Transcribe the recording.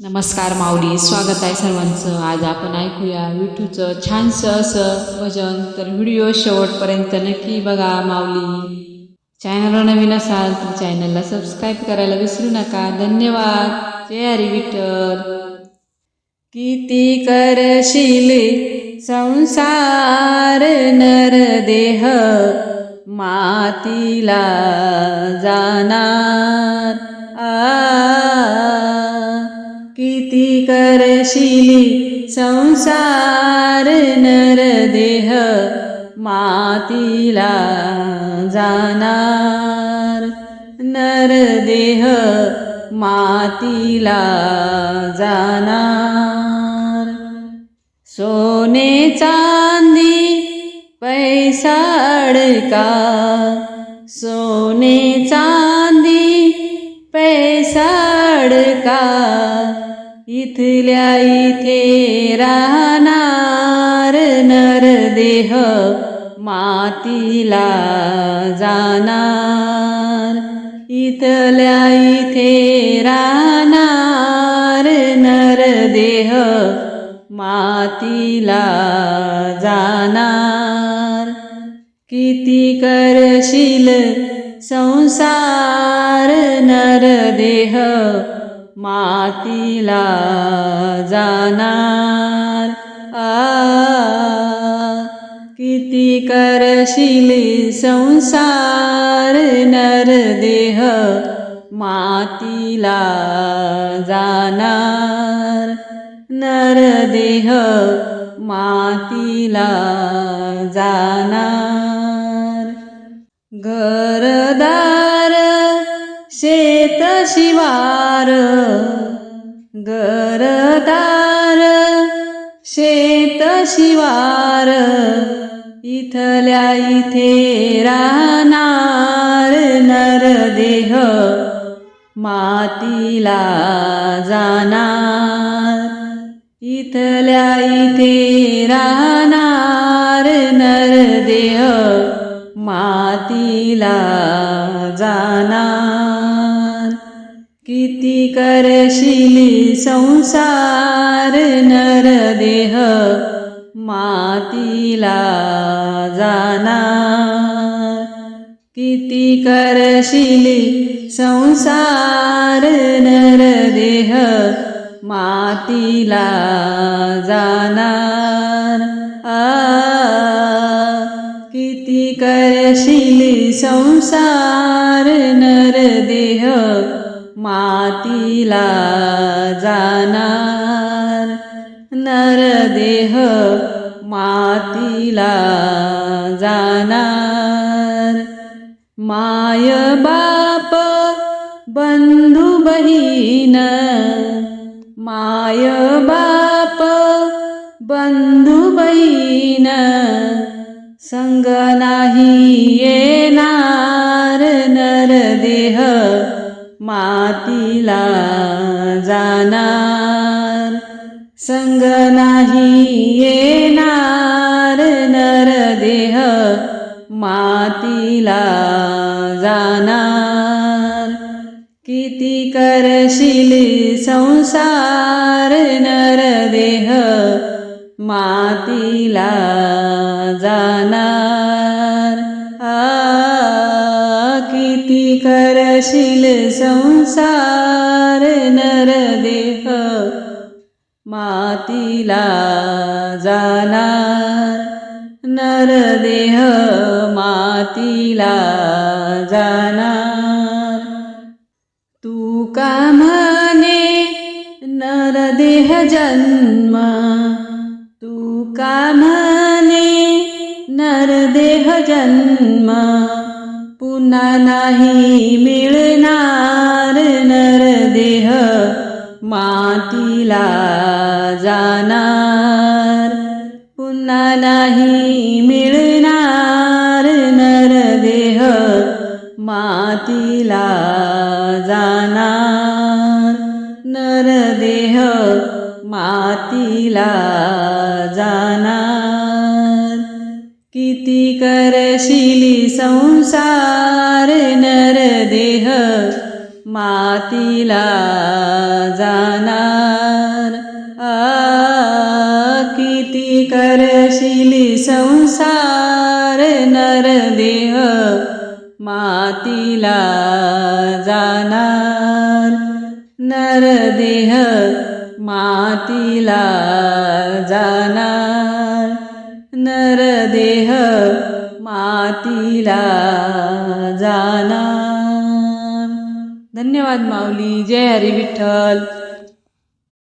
नमस्कार माऊली स्वागत आहे सर्वांचं. आज आपण ऐकूया विठूचं छानसं असं भजन. तर व्हिडिओ शेवटपर्यंत नक्की बघा माऊली. चॅनलवर नवीन असाल तर चॅनलला सबस्क्राईब करायला विसरू नका. धन्यवाद. जय हरी विठ्ठल. किती करशील संसार नरदेह मातीला जाणार. करशिली संसार नरदेह मातीला जाणार. नरदेह मातीला जाणार. सोने चांदी पैसा अडका. सोने चांदी पैसा अडका. इथल्या इथे राहणार नरदेह मातीला जाणार. इथल्या इथे राहणार नरदेह मातीला जाणार. किती करशील संसार नरदेह मातीला जाणार. आ किती करशील संसार नरदेह मातीला जाणार. नरदेह मातीला जाणार. घरदार शेत शिवार गरदार शेत शिवार इथल्या इथे राहणार नरदेह मातीला जाणार. इथल्या इथे राहणार नरदेह मातीला जाणार. किती करशिली संसार नरदेह मातीला जाणार. किती करशिली संसार नरदेह मातीला जाणार. आ किती करशिली संसार नरदेह मातीला जाणार. नरदेह मातीला जाणार. माय बाप बंधू बहीण माय बाप बंधू बहीण संग नाही येणार. नरदेह मातीला जाणार. संग नाही येणार नरदेह मातीला जाणार. किती करशील संसार नरदेह मातीला जाणार. करशील संसार नरदेह मातीला जाणार. नरदेह मातीला जाणार. तू का म्हणे नरदेह जन्म? तू का म्हणे नरदेह जन्म? पुन्हा नाही मिळणार नरदेह मातीला जाणार. पुन्हा नाही मिळणार नरदेह मातीला करशिली संसार नरदेह मातीला जाणार. आ किती करशिली संसार नरदेह मातीला जाणार. नरदेह मातीला जाणार. नरदेह मातीला जाणार. धन्यवाद माऊली. जय हरी विठ्ठल.